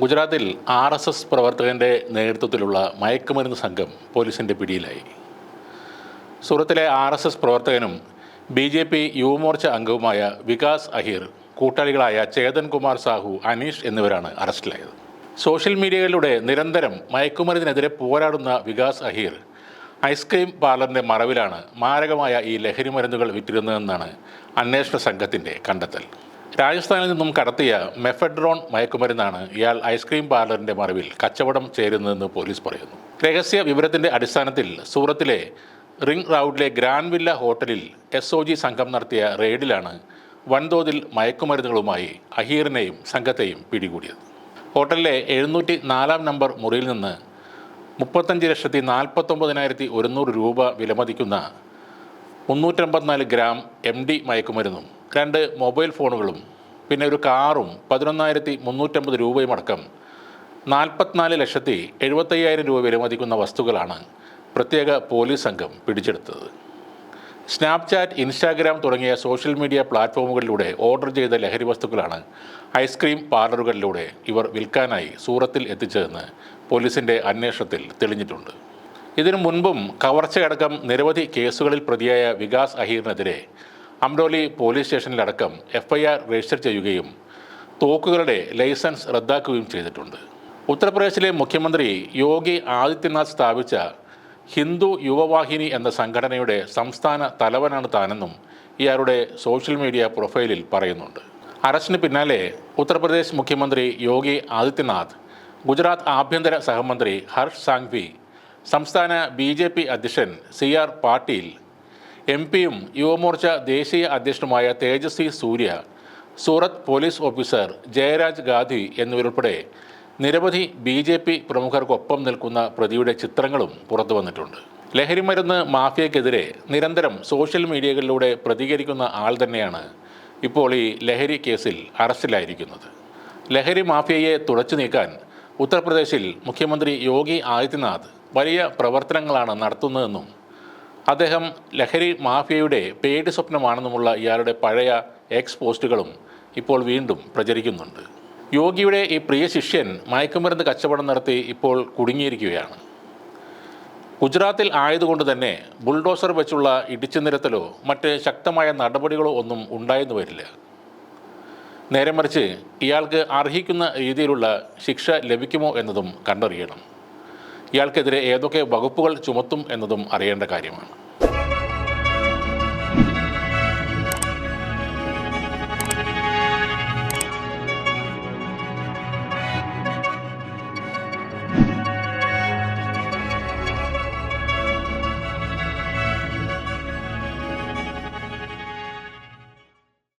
ഗുജറാത്തിൽ R S S പ്രവർത്തകന്റെ നേതൃത്വത്തിലുള്ള മയക്കുമരുന്ന് സംഘം പോലീസിന്റെ പിടിയിലായി. സൂറത്തിലെ ആർ എസ് എസ് പ്രവർത്തകനും ബി ജെ പി യുവമോർച്ച അംഗവുമായ വികാസ് അഹിർ കൂട്ടാളികളായ ചേതൻ കുമാർ സാഹു അനീഷ് എന്നിവരാണ് അറസ്റ്റിലായത്. സോഷ്യൽ മീഡിയകളിലൂടെ നിരന്തരം മയക്കുമരുന്നിനെതിരെ പോരാടുന്ന വികാസ് അഹിർ ഐസ്ക്രീം പാർലറിന്റെ മറവിലാണ് മാരകമായ ഈ ലഹരി മരുന്നുകൾ വിറ്റിരുന്നതെന്നാണ് അന്വേഷണ സംഘത്തിന്റെ കണ്ടെത്തൽ. രാജസ്ഥാനിൽ നിന്നും കടത്തിയ മെഫെഡ്രോൺ മയക്കുമരുന്നാണ് ഇയാൾ ഐസ്ക്രീം പാർലറിന്റെ മറവിൽ കച്ചവടം ചേരുന്നതെന്ന് പോലീസ് പറയുന്നു. രഹസ്യ വിവരത്തിന്റെ അടിസ്ഥാനത്തിൽ സൂറത്തിലെ റിംഗ് റൗഡിലെ ഗ്രാൻഡ് വില്ല ഹോട്ടലിൽ എസ് ഒ ജി സംഘം നടത്തിയ റെയ്ഡിലാണ് വൻതോതിൽ മയക്കുമരുന്നുകളുമായി അഹീറിനെയും സംഘത്തെയും പിടികൂടിയത്. ഹോട്ടലിലെ എഴുന്നൂറ്റി നാലാം നമ്പർ മുറിയിൽ നിന്ന് മുപ്പത്തഞ്ച് ലക്ഷത്തി നാൽപ്പത്തൊമ്പതിനായിരത്തി ഒരുന്നൂറ് രൂപ വിലമതിക്കുന്ന മുന്നൂറ്റമ്പത്തിനാല് ഗ്രാം എം ഡി മയക്കുമരുന്നും രണ്ട് മൊബൈൽ ഫോണുകളും പിന്നെ ഒരു കാറും പതിനൊന്നായിരത്തി മുന്നൂറ്റമ്പത് രൂപയും അടക്കം നാൽപ്പത്തിനാല് ലക്ഷത്തി എഴുപത്തയ്യായിരം രൂപ വിലമതിക്കുന്ന വസ്തുക്കളാണ് പ്രത്യേക പോലീസ് സംഘം പിടിച്ചെടുത്തത്. സ്നാപ്ചാറ്റ് ഇൻസ്റ്റാഗ്രാം തുടങ്ങിയ സോഷ്യൽ മീഡിയ പ്ലാറ്റ്ഫോമുകളിലൂടെ ഓർഡർ ചെയ്ത ലഹരി വസ്തുക്കളാണ് ഐസ്ക്രീം പാർലറുകളിലൂടെ ഇവർ വിൽക്കാനായി സൂറത്തിൽ എത്തിച്ചതെന്ന് പോലീസിന്റെ അന്വേഷണത്തിൽ തെളിഞ്ഞിട്ടുണ്ട്. ഇതിനു മുൻപും കവർച്ചയടക്കം നിരവധി കേസുകളിൽ പ്രതിയായ വികാസ് അഹീറിനെതിരെ അംഡോലി പോലീസ് സ്റ്റേഷനിലടക്കം എഫ് ഐ ആർ രജിസ്റ്റർ ചെയ്യുകയും തോക്കുകളുടെ ലൈസൻസ് റദ്ദാക്കുകയും ചെയ്തിട്ടുണ്ട്. ഉത്തർപ്രദേശിലെ മുഖ്യമന്ത്രി യോഗി ആദിത്യനാഥ് സ്ഥാപിച്ച ഹിന്ദു യുവവാഹിനി എന്ന സംഘടനയുടെ സംസ്ഥാന തലവനാണ് താനെന്നും ഇയാളുടെ സോഷ്യൽ മീഡിയ പ്രൊഫൈലിൽ പറയുന്നുണ്ട്. അറസ്റ്റിന് പിന്നാലെ ഉത്തർപ്രദേശ് മുഖ്യമന്ത്രി യോഗി ആദിത്യനാഥ് ഗുജറാത്ത് ആഭ്യന്തര സഹമന്ത്രി ഹർഷ് സാങ്വി സംസ്ഥാന ബി ജെ പി അധ്യക്ഷൻ സി ആർ പാട്ടീൽ എം പിയും യുവമോർച്ച ദേശീയ അധ്യക്ഷനുമായ തേജസ്വി സൂര്യ സൂറത്ത് പോലീസ് ഓഫീസർ ജയരാജ് ഗാന്ധി എന്നിവരുൾപ്പെടെ നിരവധി ബി ജെ പി പ്രമുഖർക്കൊപ്പം നിൽക്കുന്ന പ്രതിയുടെ ചിത്രങ്ങളും പുറത്തു വന്നിട്ടുണ്ട്. ലഹരിമരുന്ന് മാഫിയക്കെതിരെ നിരന്തരം സോഷ്യൽ മീഡിയകളിലൂടെ പ്രതികരിക്കുന്ന ആൾ തന്നെയാണ് ഇപ്പോൾ ഈ ലഹരി കേസിൽ അറസ്റ്റിലായിരിക്കുന്നത്. ലഹരി മാഫിയയെ തുടച്ചു നീക്കാൻ ഉത്തർപ്രദേശിൽ മുഖ്യമന്ത്രി യോഗി ആദിത്യനാഥ് വലിയ പ്രവർത്തനങ്ങളാണ് നടത്തുന്നതെന്നും അദ്ദേഹം ലഹരി മാഫിയയുടെ പേടി സ്വപ്നമാണെന്നുമുള്ള ഇയാളുടെ പഴയ എക്സ് പോസ്റ്റുകളും ഇപ്പോൾ വീണ്ടും പ്രചരിക്കുന്നുണ്ട്. യോഗിയുടെ ഈ പ്രിയ ശിഷ്യൻ മയക്കുമരുന്ന് കച്ചവടം നടത്തി ഇപ്പോൾ കുടുങ്ങിയിരിക്കുകയാണ്. ഗുജറാത്തിൽ ആയതുകൊണ്ട് തന്നെ ബുൾഡോസർ വെച്ചുള്ള ഇടിച്ചു നിരത്തലോ മറ്റ് ശക്തമായ നടപടികളോ ഒന്നും ഉണ്ടായെന്ന് വരില്ല. നേരെ മറിച്ച് ഇയാൾക്ക് അർഹിക്കുന്ന രീതിയിലുള്ള ശിക്ഷ ലഭിക്കുമോ എന്നതും കണ്ടറിയണം. ഇയാൾക്കെതിരെ ഏതൊക്കെ വകുപ്പുകൾ ചുമത്തും എന്നതും അറിയേണ്ട കാര്യമാണ്.